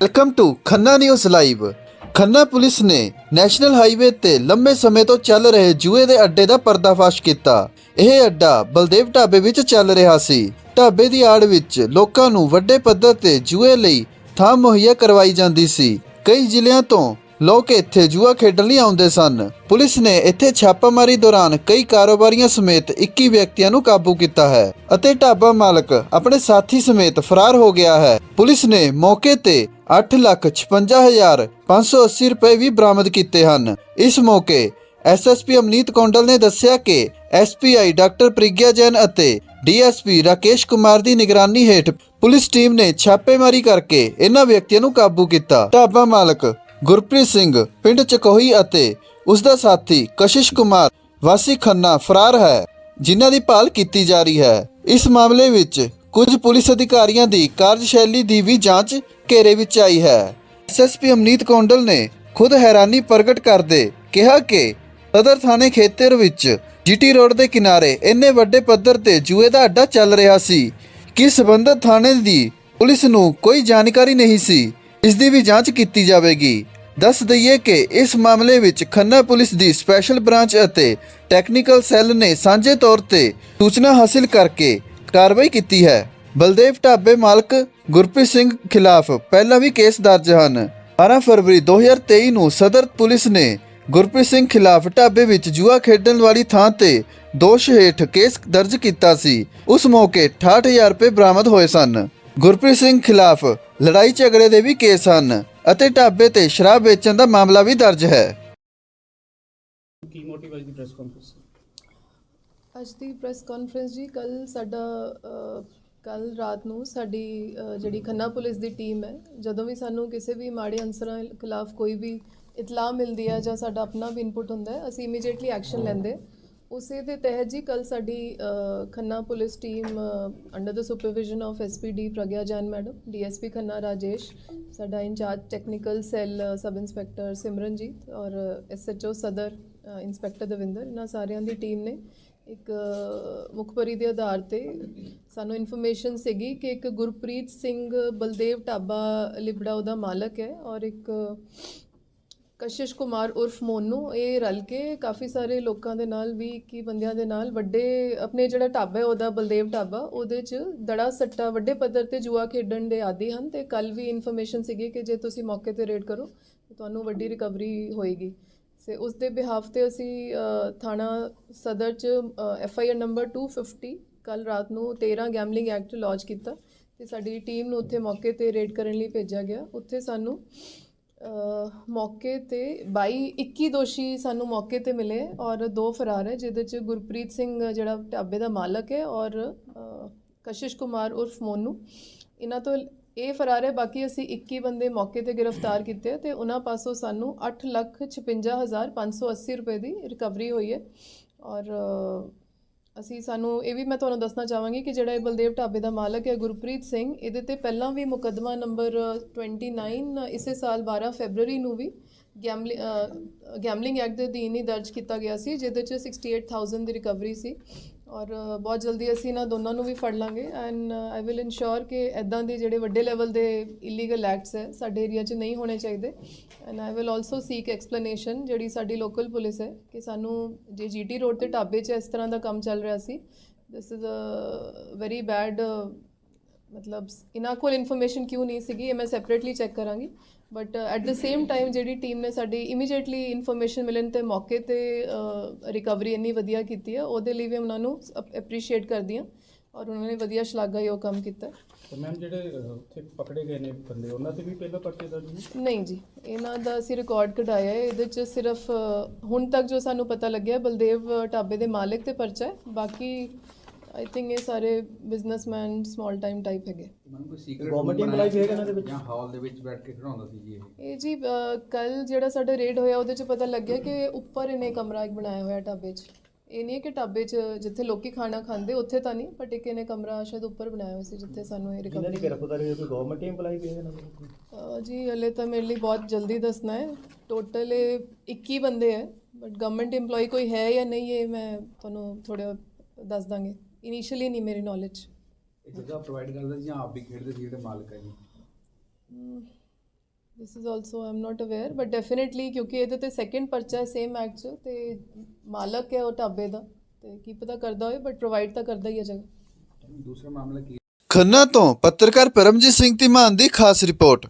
Welcome to Khanna news live Khanna police ਨੇ national highway ਤੇ ਲੰਬੇ ਸਮੇਂ ਤੋਂ ਚੱਲ ਰਹੇ ਜੂਏ ਦੇ ਅੱਡੇ ਦਾ ਪਰਦਾਫਾਸ਼ ਕੀਤਾ। ਇਹ ਅੱਡਾ ਬਲਦੇਵ ਢਾਬੇ ਵਿੱਚ ਚੱਲ ਰਿਹਾ ਸੀ। ਢਾਬੇ ਦੀ ਆੜ ਵਿੱਚ ਲੋਕਾਂ ਨੂੰ ਵੱਡੇ ਪੱਧਰ ਤੇ ਜੂਏ ਲਈ ਥਾਂ ਮੁਹੱਈਆ ਕਰਵਾਈ ਜਾਂਦੀ ਸੀ। ਕਈ ਜ਼ਿਲ੍ਹਿਆਂ ਤੋਂ ਲੋਕ ਇੱਥੇ ਜੂਆ ਖੇਡਣ ਲਈ ਆਉਂਦੇ ਸਨ। ਪੁਲਿਸ ਨੇ ਇੱਥੇ ਛਾਪਾਮਾਰੀ ਦੌਰਾਨ ਕਈ ਕਾਰੋਬਾਰੀਆਂ ਸਮੇਤ 21 ਵਿਅਕਤੀਆਂ ਨੂੰ ਕਾਬੂ ਕੀਤਾ ਹੈ ਅਤੇ ਢਾਬਾ ਮਾਲਕ ਆਪਣੇ ਸਾਥੀ ਸਮੇਤ ਫਰਾਰ ਹੋ ਗਿਆ ਹੈ। ਪੁਲਿਸ ਨੇ ਮੌਕੇ ਤੇ 856580 ਰੁਪਏ ਵੀ ਬਰਾਮਦ ਕੀਤੇ ਹਨ। ਇਸ ਮੌਕੇ ਐਸਐਸਪੀ ਅਮਨੀਤ ਕੌਂਡਲ ਨੇ ਦੱਸਿਆ ਕਿ ਐਸਪੀਆਈ ਡਾਕਟਰ ਪ੍ਰਿਗਿਆ ਜੈਨ ਅਤੇ ਡੀਐਸਪੀ ਰਾਕੇਸ਼ ਕੁਮਾਰ ਦੀ ਨਿਗਰਾਨੀ ਹੇਠ ਪੁਲਿਸ ਟੀਮ ਨੇ ਛਾਪੇਮਾਰੀ ਕਰਕੇ ਇਹਨਾਂ ਵਿਅਕਤੀਆਂ ਨੂੰ ਕਾਬੂ ਕੀਤਾ। ਢਾਬਾ ਮਾਲਕ ਗੁਰਪ੍ਰੀਤ ਸਿੰਘ, ਪਿੰਡ ਚਕੋਹੀ ਅਤੇ ਉਸ ਦਾ ਸਾਥੀ ਕਸ਼ਿਸ਼ ਕੁਮਾਰ, ਵਾਸੀ ਖੰਨਾ ਫਰਾਰ ਹੈ, ਜਿਨ੍ਹਾਂ ਦੀ ਭਾਲ ਕੀਤੀ ਜਾ ਰਹੀ ਹੈ। ਇਸ ਮਾਮਲੇ ਵਿੱਚ ਕੁਝ ਪੁਲਿਸ ਅਧਿਕਾਰੀਆਂ ਦੀ ਕਾਰਜਸ਼ੈਲੀ ਦੀ ਵੀ ਜਾਂਚ ਘੇਰੇ ਵਿੱਚ ਆਈ ਹੈ। ਐਸਐਸਪੀ ਅਮਨੀਤ ਕੌਂਡਲ ਨੇ ਖੁਦ ਹੈਰਾਨੀ ਪ੍ਰਗਟ ਕਰਦੇ ਕਿਹਾ ਕਿ ਸਦਰ ਥਾਣੇ ਖੇਤਰ ਵਿੱਚ ਜੀਟੀ ਰੋਡ ਦੇ ਕਿਨਾਰੇ ਇੰਨੇ ਵੱਡੇ ਪੱਧਰ ਤੇ ਜੂਏ ਦਾ ਅੱਡਾ ਚੱਲ ਰਿਹਾ ਸੀ ਕਿ ਸਬੰਧਤ ਥਾਣੇ ਦੀ ਪੁਲਿਸ ਨੂੰ ਕੋਈ ਜਾਣਕਾਰੀ ਨਹੀਂ ਸੀ। ਇਸ ਦੀ ਵੀ ਜਾਂਚ ਕੀਤੀ ਜਾਵੇਗੀ। ਦੱਸ ਦਈਏ ਕਿ ਇਸ ਮਾਮਲੇ ਵਿੱਚ ਖੰਨਾ ਪੁਲਿਸ ਦੀ ਸਪੈਸ਼ਲ ਬ੍ਰਾਂਚ ਅਤੇ ਟੈਕਨੀਕਲ ਸੈੱਲ ਨੇ ਸਾਂਝੇ ਤੌਰ ਤੇ ਸੂਚਨਾ ਹਾਸਲ ਕਰਕੇ ਕਾਰਵਾਈ ਕੀਤੀ ਹੈ। ਬਲਦੇਵ ਢਾਬੇ ਮਾਲਕ ਗੁਰਪ੍ਰੀਤ ਸਿੰਘ ਖਿਲਾਫ ਪਹਿਲਾਂ ਵੀ ਕੇਸ ਦਰਜ ਹਨ। 12 ਫਰਵਰੀ 2023 ਨੂੰ ਸਦਰ ਪੁਲਿਸ ਨੇ ਗੁਰਪ੍ਰੀਤ ਸਿੰਘ ਖਿਲਾਫ ਢਾਬੇ ਵਿੱਚ ਜੂਆ ਖੇਡਣ ਵਾਲੀ ਥਾਂ ਤੇ ਦੋਸ਼ ਹੇਠ ਕੇਸ ਦਰਜ ਕੀਤਾ ਸੀ। ਉਸ ਮੌਕੇ 68000 ਰੁਪਏ ਬਰਾਮਦ ਹੋਏ ਸਨ। ਗੁਰਪ੍ਰੀਤ ਸਿੰਘ ਖਿਲਾਫ ਲੜਾਈ ਝਗੜੇ ਦੇ ਵੀ ਕੇਸ ਹਨ ਅਤੇ ਢਾਬੇ ਤੇ ਸ਼ਰਾਬ ਵੇਚਣ ਦਾ ਮਾਮਲਾ ਵੀ ਦਰਜ ਹੈ। ਕੀ ਮੋਟਿਵ ਅੱਜ ਦੀ ਪ੍ਰੈਸ ਕਾਨਫਰੰਸ ਅੱਜ ਦੀ ਪ੍ਰੈਸ ਕਾਨਫਰੰਸ ਜੀ ਕੱਲ ਸਾਡਾ ਕੱਲ ਰਾਤ ਨੂੰ ਸਾਡੀ ਜਿਹੜੀ ਖੰਨਾ ਪੁਲਿਸ ਦੀ ਟੀਮ ਹੈ ਜਦੋਂ ਵੀ ਸਾਨੂੰ ਕਿਸੇ ਵੀ ਮਾੜੇ ਅਨਸਰਾਂ ਖਿਲਾਫ ਕੋਈ ਵੀ ਇਤਲਾਹ ਮਿਲਦੀ ਹੈ ਜਾਂ ਸਾਡਾ ਆਪਣਾ ਵੀ ਇਨਪੁਟ ਹੁੰਦਾ ਹੈ ਅਸੀਂ ਇਮੀਡੀਏਟਲੀ ਐਕਸ਼ਨ ਲੈਂਦੇ। ਉਸੇ ਦੇ ਤਹਿਤ ਜੀ ਕੱਲ ਸਾਡੀ Khanna police team under the supervision of SPD Pragya Jain madam DSP Khanna Rajesh ਸਾਡਾ incharge technical cell sub inspector Simranjeet ਔਰ ਐਸਐਚਓ ਸਦਰ ਇੰਸਪੈਕਟਰ ਦਵਿੰਦਰ ਇਹਨਾਂ ਸਾਰਿਆਂ ਦੀ ਟੀਮ ਨੇ ਇੱਕ ਅ, ਮੁਖਬਰੀ ਦੇ ਆਧਾਰ ਤੇ ਸਾਨੂੰ ਇਨਫੋਰਮੇਸ਼ਨ ਸੀਗੀ ਕਿ ਇੱਕ ਗੁਰਪ੍ਰੀਤ ਸਿੰਘ ਬਲਦੇਵ ਢਾਬਾ ਲਿਬੜਾ ਉਹਦਾ ਮਾਲਕ ਹੈ ਔਰ ਇੱਕ ਕਸ਼ਿਸ਼ ਕੁਮਾਰ ਉਰਫ ਮੋਨੂ ਇਹ ਰਲ ਕੇ ਕਾਫੀ ਸਾਰੇ ਲੋਕਾਂ ਦੇ ਨਾਲ ਵੀ 21 ਬੰਦਿਆਂ ਦੇ ਨਾਲ ਵੱਡੇ ਆਪਣੇ ਜਿਹੜਾ ਢਾਬਾ ਹੈ ਉਹਦਾ ਬਲਦੇਵ ਢਾਬਾ ਉਹਦੇ 'ਚ ਦੜਾ ਸੱਟਾ ਵੱਡੇ ਪੱਧਰ ਤੇ ਜੂਆ ਖੇਡਣ ਦੇ ਆਦੀ ਹਨ ਤੇ ਕੱਲ ਵੀ ਇਨਫੋਰਮੇਸ਼ਨ ਸੀਗੀ ਕਿ ਜੇ ਤੁਸੀਂ ਮੌਕੇ ਤੇ ਰੇਡ ਕਰੋ ਤੁਹਾਨੂੰ ਵੱਡੀ ਰਿਕਵਰੀ ਹੋਏਗੀ। ਸੇ ਉਸ ਦੇ ਬਿਹਾਫ ਤੇ ਅਸੀਂ ਥਾਣਾ ਸਦਰ ਚ ਐਫ ਆਈ ਆਰ ਨੰਬਰ 250 ਕੱਲ ਰਾਤ ਨੂੰ 13 ਗੈਮਲਿੰਗ ਐਕਟ ਲੌਂਚ ਕੀਤਾ ਤੇ ਸਾਡੀ ਟੀਮ ਨੂੰ ਉੱਥੇ ਮੌਕੇ ਤੇ ਰੇਡ ਕਰਨ ਲਈ ਭੇਜਿਆ ਗਿਆ। ਉੱਥੇ ਸਾਨੂੰ ਮੌਕੇ ਤੇ 22 21 ਦੋਸ਼ੀ ਸਾਨੂੰ ਮੌਕੇ ਤੇ ਮਿਲੇ ਔਰ ਦੋ ਫਰਾਰ ਹੈ, ਜਿਹਦੇ ਚ ਗੁਰਪ੍ਰੀਤ ਸਿੰਘ ਜਿਹੜਾ ਢਾਬੇ ਦਾ ਮਾਲਕ ਹੈ ਔਰ ਕਸ਼ਿਸ਼ ਕੁਮਾਰ ਉਰਫ ਮੋਨੂ। ਇਹਨਾਂ ਤੋਂ ਇਹ ਫਰਾਰ ਹੈ। ਬਾਕੀ ਅਸੀਂ 21 ਬੰਦੇ ਮੌਕੇ ਤੇ ਗ੍ਰਿਫਤਾਰ ਕੀਤੇ ਆ ਤੇ ਉਹਨਾਂ ਪਾਸੋਂ ਸਾਨੂੰ 856580 ਰੁਪਏ ਦੀ ਰਿਕਵਰੀ ਹੋਈ ਹੈ। ਔਰ ਅਸੀਂ ਸਾਨੂੰ ਇਹ ਵੀ ਮੈਂ ਤੁਹਾਨੂੰ ਦੱਸਣਾ ਚਾਹਾਂਗੀ ਕਿ ਜਿਹੜਾ ਇਹ ਬਲਦੇਵ ਢਾਬੇ ਦਾ ਮਾਲਕ ਹੈ, ਗੁਰਪ੍ਰੀਤ ਸਿੰਘ, ਇਹਦੇ ਤੇ ਪਹਿਲਾਂ ਵੀ ਮੁਕੱਦਮਾ ਨੰਬਰ 29 ਇਸੇ ਸਾਲ 12 ਫੈਬਰੂਰੀ ਨੂੰ ਵੀ ਗੈਮਲਿੰਗ ਗੈਮਲਿੰਗ ਐਕਟ ਦੇ ਅਧੀਨ ਹੀ ਦਰਜ ਕੀਤਾ ਗਿਆ ਸੀ, ਜਿਹਦੇ ਚ 68000 ਦੀ ਰਿਕਵਰੀ ਸੀ ਔਰ ਬਹੁਤ ਜਲਦੀ ਅਸੀਂ ਇਹਨਾਂ ਦੋਨਾਂ ਨੂੰ ਵੀ ਫੜ ਲਾਂਗੇ ਐਂਡ ਆਈ ਵਿਲ ਇਨਸ਼ੋਰ ਕਿ ਐਦਾਂ ਦੇ ਜਿਹੜੇ ਵੱਡੇ ਲੈਵਲ ਦੇ ਇਲੀਗਲ ਐਕਟਸ ਹੈ, ਸਾਡੇ ਏਰੀਆ 'ਚ ਨਹੀਂ ਹੋਣੇ ਚਾਹੀਦੇ and I will also seek explanation ਜਿਹੜੀ ਸਾਡੀ ਲੋਕਲ ਪੁਲਿਸ ਹੈ ਕਿ ਸਾਨੂੰ ਜੇ ਜੀਟੀ ਰੋਡ ਤੇ ਢਾਬੇ 'ਚ ਇਸ ਤਰ੍ਹਾਂ ਦਾ ਕੰਮ ਚੱਲ ਰਿਹਾ ਸੀ this is a very bad ਮਤਲਬ ਇਹਨਾਂ ਕੋਲ ਇਨਫੋਰਮੇਸ਼ਨ ਕਿਉਂ ਨਹੀਂ ਸੀਗੀ ਇਹ ਮੈਂ ਸੈਪਰੇਟਲੀ ਚੈੱਕ ਕਰਾਂਗੀ। But at the same time ਜਿਹੜੀ ਟੀਮ ਨੇ ਸਾਡੀ ਇਮੀਡੀਏਟਲੀ ਇਨਫੋਰਮੇਸ਼ਨ ਮਿਲਣ ਤੇ ਮੌਕੇ ਤੇ ਰਿਕਵਰੀ ਇੰਨੀ ਵਧੀਆ ਕੀਤੀ ਹੈ ਉਹਦੇ ਲਈ ਵੀ ਉਹਨਾਂ ਨੂੰ ਐਪਰੀਸ਼ੀਏਟ ਕਰਦੀ ਹਾਂ ਔਰ ਉਹਨਾਂ ਨੇ ਵਧੀਆ ਸ਼ਲਾਘਾਯੋਗ ਕੰਮ ਕੀਤਾ। ਤੇ ਮੈਮ ਜਿਹੜੇ ਉੱਥੇ ਪਕੜੇ ਗਏ ਨੇ ਬੰਦੇ ਉਹਨਾਂ ਤੇ ਵੀ ਪਹਿਲਾਂ ਪਰਚੇ ਦਰਜ ਨੇ ਨਹੀਂ ਜੀ ਇਹਨਾਂ ਦਾ ਅਸੀਂ ਰਿਕਾਰਡ ਕਢਾਇਆ ਹੈ ਇਹਦੇ ਚ ਸਿਰਫ ਹੁਣ ਤੱਕ ਜੋ ਸਾਨੂੰ ਪਤਾ ਲੱਗਿਆ ਬਲਦੇਵ ਢਾਬੇ ਦੇ ਮਾਲਕ ਤੇ ਪਰਚਾ ਹੈ ਬਾਕੀ ਆਈ ਥਿੰਕ ਇਹ ਸਾਰੇ ਬਿਜ਼ਨਸਮੈਨ ਸਮਾਲ ਟਾਈਮ ਟਾਈਪ ਹੈਗੇ। ਮੈਨੂੰ ਕੋਈ ਸੀਕ੍ਰੀਟ Government employee ਵੀ ਹੈਗਾ ਇਹਨਾਂ ਦੇ ਵਿੱਚ? ਜਾਂ ਹਾਲ ਦੇ ਵਿੱਚ ਬੈਠ ਕੇ ਖੜਾਉਂਦਾ ਸੀ ਜੀ ਇਹ? ਇਹ ਜੀ ਕੱਲ ਜਿਹੜਾ ਸਾਡਾ ਰੇਡ ਹੋਇਆ ਉਹਦੇ ਚ ਪਤਾ ਲੱਗਿਆ ਕਿ ਉੱਪਰ ਇਹਨੇ ਕਮਰਾ ਇੱਕ ਬਣਾਇਆ ਹੋਇਆ ਢਾਬੇ 'ਚ। ਇਹ ਨਹੀਂ ਹੈ ਕਿ ਢਾਬੇ 'ਚ ਜਿੱਥੇ ਲੋਕੀ ਖਾਣਾ ਖਾਂਦੇ ਉੱਥੇ ਤਾਂ ਨਹੀਂ ਬਟ ਇੱਕ ਇਹਨੇ ਕਮਰਾ ਸ਼ਾਇਦ ਉੱਪਰ ਬਣਾਇਆ ਹੋਇਆ ਸੀ ਜਿੱਥੇ ਸਾਨੂੰ ਇਹ ਜਿਨ੍ਹਾਂ ਦੀ ਰਿਕਵਰੀ ਗ੍ਰਿਫਤਾਰੀ ਕੋਈ ਗਵਰਨਮੈਂਟ EMPLOYE ਵੀ ਹੈਗਾ ਇਹਨਾਂ ਦੇ ਵਿੱਚ? ਅਹ ਜੀ ਹਲੇ ਤਾਂ ਮੇਰੇ ਲਈ ਬਹੁਤ ਜਲਦੀ ਦੱਸਣਾ ਹੈ। ਟੋਟਲ ਇਹ 21 ਬੰਦੇ ਹੈ ਬਟ ਗਵਰਨਮੈਂਟ EMPLOYE ਕੋਈ ਹੈ ਜਾਂ ਨਹੀਂ ਇਹ ਮੈਂ ਤੁਹਾਨੂੰ ਥੋੜਾ ਦੱਸ ਦਾਂਗੇ। ਇਨੀਸ਼ੀਅਲੀ ਨਹੀਂ ਮੇਰੀ ਨੌਲੇਜ ਇਹ ਜਗ੍ਹਾ ਪ੍ਰੋਵਾਈਡ ਕਰਦਾ ਜਾਂ ਆਪ ਵੀ ਖੇਡਦੇ ਸੀ ਜਿਹੜੇ ਮਾਲਕ ਹੈ ਜੀ? This is also I am not aware but definitely ਕਿਉਂਕਿ ਇਹਦੇ ਤੇ ਸੈਕੰਡ ਪਰਚਾ ਹੈ ਸੇਮ ਐਕਟ 'ਚ ਤੇ ਮਾਲਕ ਹੈ ਉਹ ਢਾਬੇ ਦਾ ਤੇ ਕੀ ਪਤਾ ਕਰਦਾ ਹੋਏ ਬਟ ਪ੍ਰੋਵਾਈਡ ਤਾਂ ਕਰਦਾ ਹੀ ਹੈ ਜਗ੍ਹਾ। ਦੂਸਰਾ ਮਾਮਲਾ ਕੀ ਖੰਨਾ ਤੋਂ ਪੱਤਰਕਾਰ ਪਰਮਜੀਤ ਸਿੰਘ ਧੀਮਾਨ ਦੀ ਖਾਸ ਰਿਪੋਰਟ।